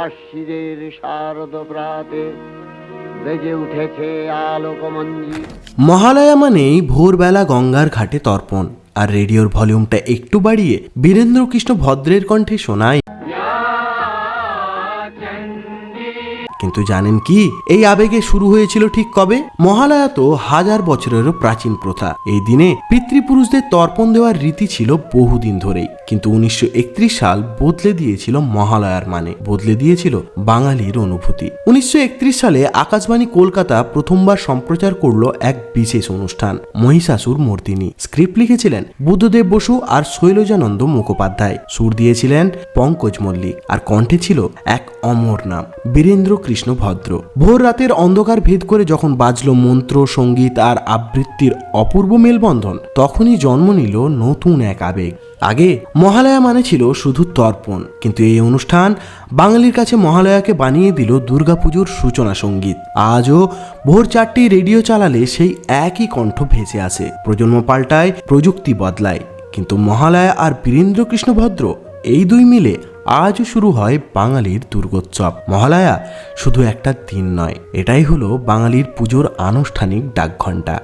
আশ্বিরের শারদ প্রাতে বেজে উঠেছে আলোকমঞ্জি। মহালয়া মানেই ভোরবেলা গঙ্গার ঘাটে তর্পণ, আর রেডিওর ভলিউমটা একটু বাড়িয়ে বীরেন্দ্র কৃষ্ণ ভদ্রের কণ্ঠে শোনায় কিন্তু জানেন কি? এই আবেগে শুরু হয়েছিল ঠিক কবে? মহালয়া তো হাজার বছরেরও প্রাচীন প্রথা। এই দিনে পিতৃপুরুষদের তর্পণ দেওয়ার রীতি ছিল বহুদিন ধরেই। কিন্তু উনিশশো সাল বদলে দিয়েছিল মহালয়ার মানে। বদলে দিয়েছিল বাঙালির অনুভূতি। উনিশশো সালে আকাশবাণী কলকাতা প্রথমবার সম্প্রচার করল এক বিশেষ অনুষ্ঠান, মহিষাসুর মর্দিনী। স্ক্রিপ্ট লিখেছিলেন বুদ্ধদেব বসু আর শৈলজানন্দ মুখোপাধ্যায়। সুর দিয়েছিলেন পঙ্কজ মল্লিক। আর কণ্ঠে ছিল এক অমর নাম, বীরেন্দ্র কৃষ্ণ ভদ্র ভোর রাতের অন্ধকার ভেদ করে যখন বাজলো মন্ত্র, সংগীত আর আবৃত্তির অপূর্ব মেলবন্ধন, তখনই জন্ম নিল নতুন এক আবেগ। আগে মহালয়া মানে ছিল শুধু তর্পণ, কিন্তু এই অনুষ্ঠান বাঙালির কাছে মহালয়াকে বানিয়ে দিল দুর্গাপুজোর সূচনা সংগীত। আজও ভোর চারটি রেডিও চালালে সেই একই কণ্ঠ ভেসে আসে। প্রজন্ম পাল্টায়, প্রযুক্তি বদলায়। কিন্তু মহালয়া আর বীরেন্দ্র কৃষ্ণ ভদ্র এই দুই মিলে আজও শুরু হয় বাঙালির দুর্গোৎসব। মহালয়া শুধু একটা দিন নয়, এটাই হলো বাঙালির পুজোর আনুষ্ঠানিক ডাকঘণ্টা।